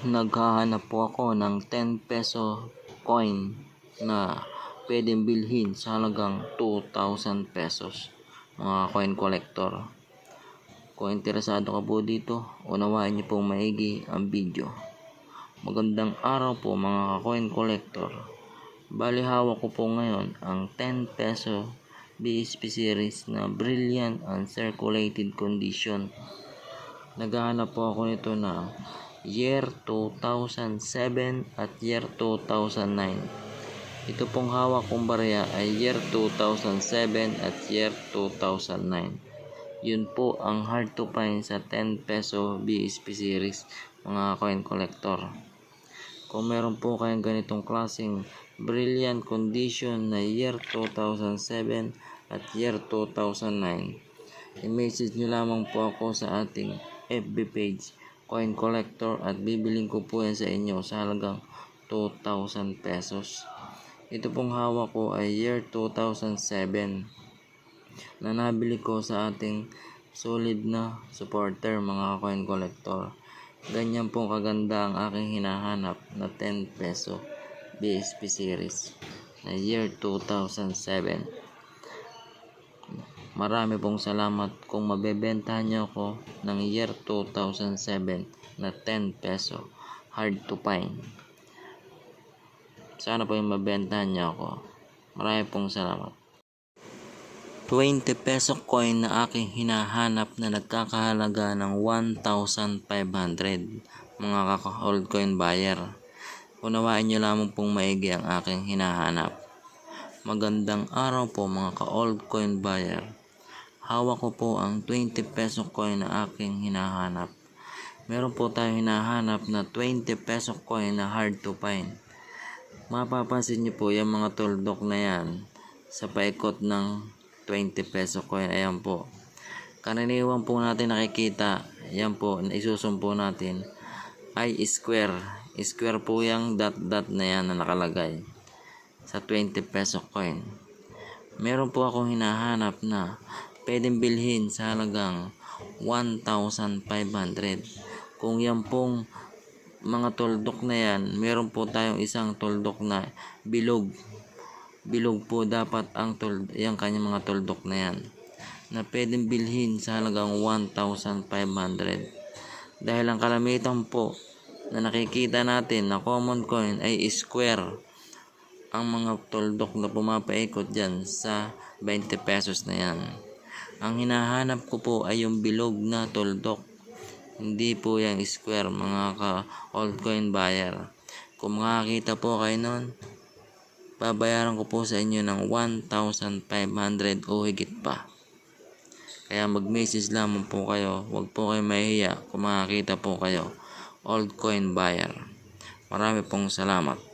naghahanap po ako ng 10 peso coin na pwedeng bilhin sa halagang 2,000 pesos mga coin collector. Kung interesado ka po dito unawain niyo pong maigi ang video. Magandang araw po mga coin collector. Bali ko po ngayon ang 10 peso BSP series na brilliant and circulated condition. Naghahanap po ako nito na year 2007 at year 2009 ito pong hawak kong barya ay year 2007 at year 2009 yun po ang hard to find sa 10 peso BSP series mga coin collector. Kung meron po kayong ganitong klaseng brilliant condition na year 2007 at year 2009 i-message nyo lamang po ako sa ating FB page coin collector at bibiling ko po yan sa inyo sa halagang 2,000 pesos. Ito pong hawak ko ay year 2007 na nabili ko sa ating solid na supporter mga coin collector. Ganyan pong kaganda ang aking hinahanap na 10 peso BSP series na year 2007 Marami pong salamat kung mabebentahan niyo ako ng year 2007 na 10 peso. Hard to find. Sana po yung mabentahan niyo ako. Marami pong salamat. 20 peso coin na aking hinahanap na nagkakahalaga ng 1,500 mga kaka-old coin buyer. Unawain niyo lamang pong maigi ang aking hinahanap. Magandang araw po mga ka-old coin buyer. Hawak ko po ang 20 peso coin na aking hinahanap. Meron po tayong hinahanap na 20 peso coin na hard to find. Mapapansin niyo po yung mga tuldok na yan sa paikot ng 20 peso coin. Ayan po. Karaniwan po natin nakikita, yan po, isusumpo natin ay square. Square po yung dot dot na yan na nakalagay sa 20 peso coin. Meron po akong hinahanap na pwedeng bilhin sa halagang 1,500. Kung yan pong mga tuldok na yan, meron po tayong isang tuldok na bilog. Bilog po dapat ang tuld yung kanyang mga tuldok na yan na pwedeng bilhin sa halagang 1,500. Dahil ang kalamitan po na nakikita natin na common coin ay square ang mga tuldok na pumapaikot dyan sa 20 pesos na yan. Ang hinahanap ko po ay yung bilog na tuldok. Hindi po yung square mga ka-old coin buyer. Kung makakita po kayo nun, babayaran ko po sa inyo ng 1,500 o higit pa. Kaya mag-message lamang po kayo. Huwag po kayo mahihiya kung makakita po kayo. Old coin buyer. Marami pong salamat.